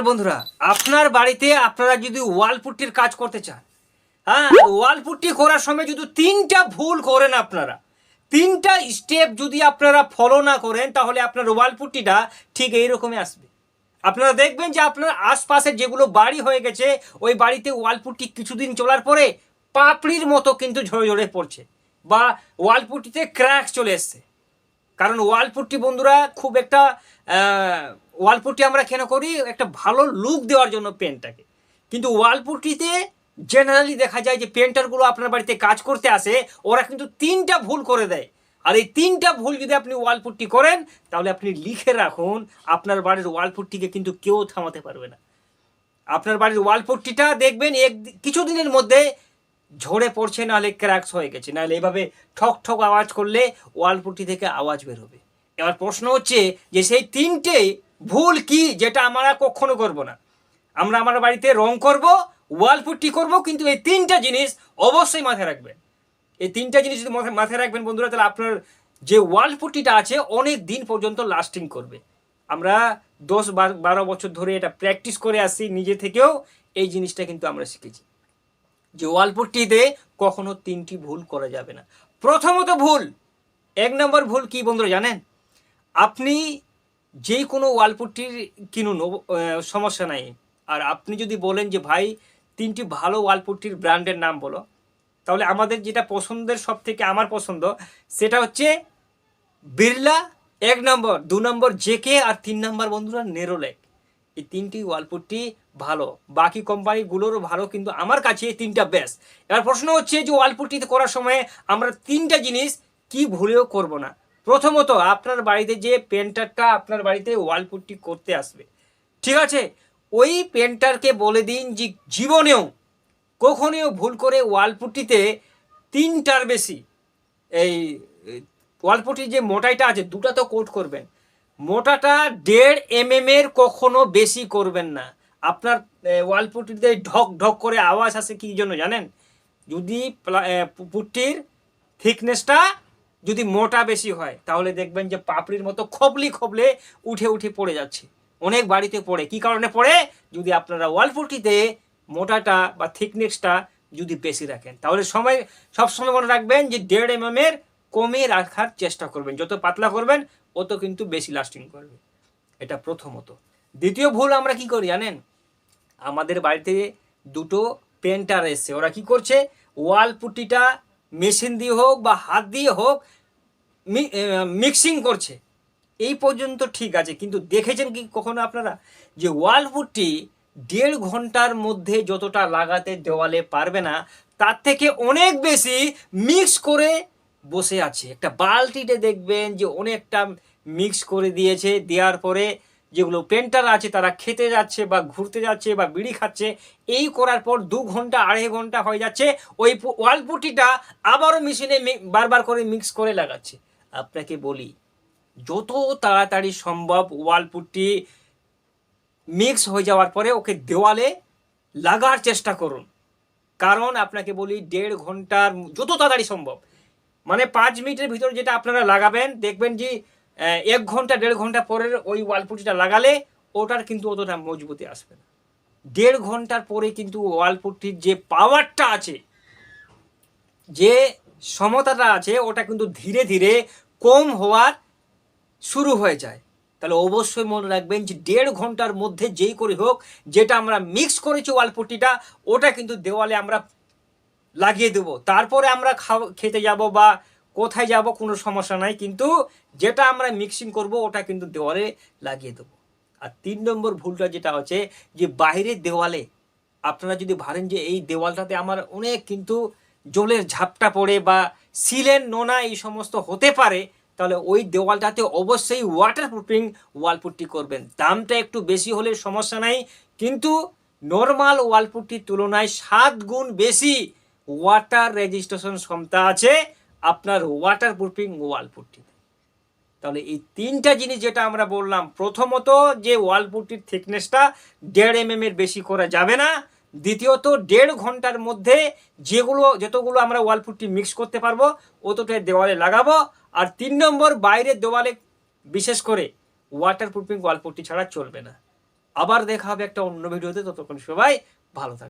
বন্ধুরা, আপনার বাড়িতে আপনারা যদি ওয়াল পুট্টির কাজ করতে চান হ্যাঁ ওয়াল পুট্টি করার সময় যদি তিনটা ভুল করেন আপনারা, তিনটা স্টেপ যদি আপনারা ফলো না করেন, তাহলে আপনার ওয়াল পুট্টিটা ঠিক এইরকমই আসবে। আপনারা দেখবেন যে আপনার আশপাশে যেগুলো বাড়ি হয়ে গেছে, ওই বাড়িতে ওয়াল পুট্টি কিছুদিন চলার পরে পাপড়ির মতো কিন্তু ঝরে ঝরে পড়ছে বা ওয়াল পুট্টিতে ক্র্যাক চলে এসছে। কারণ ওয়াল পুট্টি বন্ধুরা খুব একটা আহ, ওয়াল পুট্টি আমরা কেন করি? একটা ভালো লুক দেওয়ার জন্য পেনটাকে। কিন্তু ওয়াল পুট্টিতে জেনারেলি দেখা যায় যে পেন্টারগুলো আপনার বাড়িতে কাজ করতে আসে ওরা কিন্তু তিনটা ভুল করে দেয়। আর এই তিনটা ভুল যদি আপনি ওয়াল পুট্টি করেন তাহলে আপনি লিখে রাখুন আপনার বাড়ির ওয়াল পুট্টিকে কিন্তু কেউ থামাতে পারবে না। আপনার বাড়ির ওয়াল পট্টিটা দেখবেন এক কিছুদিনের মধ্যে ঝরে পড়ছে নাহলে ক্র্যাক্স হয়ে গেছে। নাহলে এইভাবে ঠক ঠক আওয়াজ করলে ওয়াল পট্টি থেকে আওয়াজ বের হবে। এবার প্রশ্ন হচ্ছে যে সেই তিনটে ভুল কি যেটা আমরা কখনো করব না। আমরা আমার বাড়িতে রং করব, ওয়াল পুট্টি করব, কিন্তু এই তিনটা জিনিস অবশ্যই মাথায় রাখবেন। এই তিনটা জিনিস যদি মাথায়- রাখবেন বন্ধুরা, তাহলে আপনার যে ওয়াল পুট্টিটা আছে অনেক দিন পর্যন্ত লাস্টিং করবে। আমরা দশ বার- বছর ধরে এটা প্র্যাকটিস করে আসছি নিজে থেকেও, এই জিনিসটা কিন্তু আমরা শিখেছি। যে ওয়াল পুট্টিতে কখনো তিনটি ভুল করা যাবে না। প্রথমত ভুল, এক নম্বর ভুল কি বন্ধুরা জানেন? আপনি যে কোনো ওয়াল পুট্টির কিনুন সমস্যা নাই। আর আপনি যদি বলেন যে, ভাই, তিনটি ভালো ওয়াল পুট্টির ব্র্যান্ডের নাম বলো, তাহলে আমাদের যেটা পছন্দের সব থেকে আমার পছন্দ, সেটা হচ্ছে বিড়লা এক নম্বর, দু নম্বর জেকে আর তিন নম্বর বন্ধুরা নেরোলেক। এই তিনটি ওয়ালপুট্টি ভালো। বাকি কোম্পানিগুলোরও ভালো, কিন্তু আমার কাছে এই তিনটা বেস্ট। এবার প্রশ্ন হচ্ছে যে ওয়ালপুট্টিতে করার সময় আমরা তিনটা জিনিস কি ভুলেও করব না। প্রথমত আপনার বাড়িতে যে পেন্টারটা আপনার বাড়িতে ওয়ালপুট্টি করতে আসবে, ঠিক আছে? ওই পেন্টারকে বলে দিন যে জীবনেও কখনোও ভুল করে ওয়ালপুট্টিতে তিনটার বেশি এই ওয়ালপুটির যে মোটাইটা আছে, দুটা তো কোট করবেন। মোটাটা দেড় এম এর কখনো বেশি করবেন না। আপনার ওয়ালপুটিতে ঢক ঢক করে আওয়াজ আসে কি জন্য জানেন? যদি পুট্টির থিকনেসটা যদি মোটা বেশি হয়, তাহলে দেখবেন যে পাপড়ির মতো খবলি খবলে উঠে উঠে পড়ে যাচ্ছে। অনেক বাড়িতে পড়ে। কি কারণে পড়ে? যদি আপনারা ওয়ালপুটিতে মোটাটা বা থিকনেসটা যদি বেশি রাখেন, তাহলে সময় সবসময় মনে রাখবেন যে দেড় এম এর কমে রাখার চেষ্টা করবেন। যত পাতলা করবেন, অত কিন্তু বেশি লাস্টিং করবে। এটা প্রথমত। দ্বিতীয় ভুল আমরা কি করি জানেন? আমাদের বাড়িতে দুটো পেন্টার এসছে। ওরা কি করছে? ওয়াল পুটিটা মেশিন দিয়ে হোক বা হাত দিয়ে হোক মিক্সিং করছে। এই পর্যন্ত ঠিক আছে, কিন্তু দেখেছেন কি কখনো আপনারা? যে ওয়াল পুট্টি দেড় ঘণ্টার মধ্যে যতটা লাগাতে দেওয়ালে পারবে না, তার থেকে অনেক বেশি মিক্স করে বসে আছে। একটা বালতিতে দেখবেন যে অনেকটা মিক্স করে দিয়েছে, দেওয়ার পরে যেগুলো পেন্টার আছে তারা খেতে যাচ্ছে বা ঘুরতে যাচ্ছে বা বিড়ি খাচ্ছে, এই করার পর দু ঘণ্টা, আড়াই ঘণ্টা হয়ে যাচ্ছে, ওই ওয়ালপুটিটা আবারও মেশিনে বারবার করে মিক্স করে লাগাচ্ছে। আপনাকে বলি, যত তাড়াতাড়ি সম্ভব ওয়াল পুট্টি মিক্স হয়ে যাওয়ার পরে ওকে দেওয়ালে লাগার চেষ্টা করুন। কারণ আপনাকে বলি, দেড় ঘণ্টার যত তাড়াতাড়ি সম্ভব মানে পাঁচ মিনিটের ভিতরে যেটা আপনারা লাগাবেন, দেখবেন যে এক ঘণ্টা, দেড় ঘণ্টা পরের ওই ওয়ালপুটিটা লাগালে ওটার কিন্তু অতটা মজবুতি আসবে না। দেড় ঘণ্টার পরে কিন্তু ওয়ালপুটির যে পাওয়ারটা আছে, যে সমতাটা আছে, ওটা কিন্তু ধীরে ধীরে কম হওয়ার শুরু হয়ে যায়। তাহলে অবশ্যই মনে রাখবেন যে দেড় ঘণ্টার মধ্যে যেই করে হোক, যেটা আমরা মিক্স করেছি ওয়ালপুটিটা ওটা কিন্তু দেওয়ালে আমরা লাগিয়ে দেবো। তারপরে আমরা খেতে যাব বা কোথায় যাব, কোনো সমস্যা নাই, কিন্তু যেটা আমরা মিক্সিং করব, ওটা কিন্তু দেওয়ালে লাগিয়ে দেবো। আর তিন নম্বর ভুলটা যেটা হচ্ছে যে বাইরের দেওয়ালে, আপনারা যদি ভাবেন যে, এই দেওয়ালটাতে আমার অনেক কিন্তু জলের ঝাপটা পড়ে বা সিলেন নোনা এই সমস্ত হতে পারে, তাহলে ওই দেওয়ালটাতে অবশ্যই ওয়াটার প্রুফিং ওয়ালপুট্টি করবেন। দামটা একটু বেশি হলে সমস্যা নাই, কিন্তু নর্মাল ওয়ালপুট্টির তুলনায় সাত গুণ বেশি ওয়াটার রেজিস্ট্রেশন ক্ষমতা আছে আপনার ওয়াটার প্রুফিং ওয়াল ওয়ালপুট্টিতে তাহলে এই তিনটা জিনিস যেটা আমরা বললাম, প্রথমত যে ওয়ালপুট্টির থিকনেসটা দেড় এম এর বেশি করা যাবে না। দ্বিতীয়ত, দেড় ঘণ্টার মধ্যে যেগুলো, যতগুলো আমরা ওয়ালপুট্টি মিক্স করতে পারব অতটাই দেওয়ালে লাগাবো। আর তিন নম্বর, বাইরের দেওয়ালে বিশেষ করে ওয়াটার প্রুফিং ওয়ালপুট্টি ছাড়া চলবে না। আবার দেখা হবে একটা অন্য ভিডিওতে, ততক্ষণ সবাই ভালো থাকবে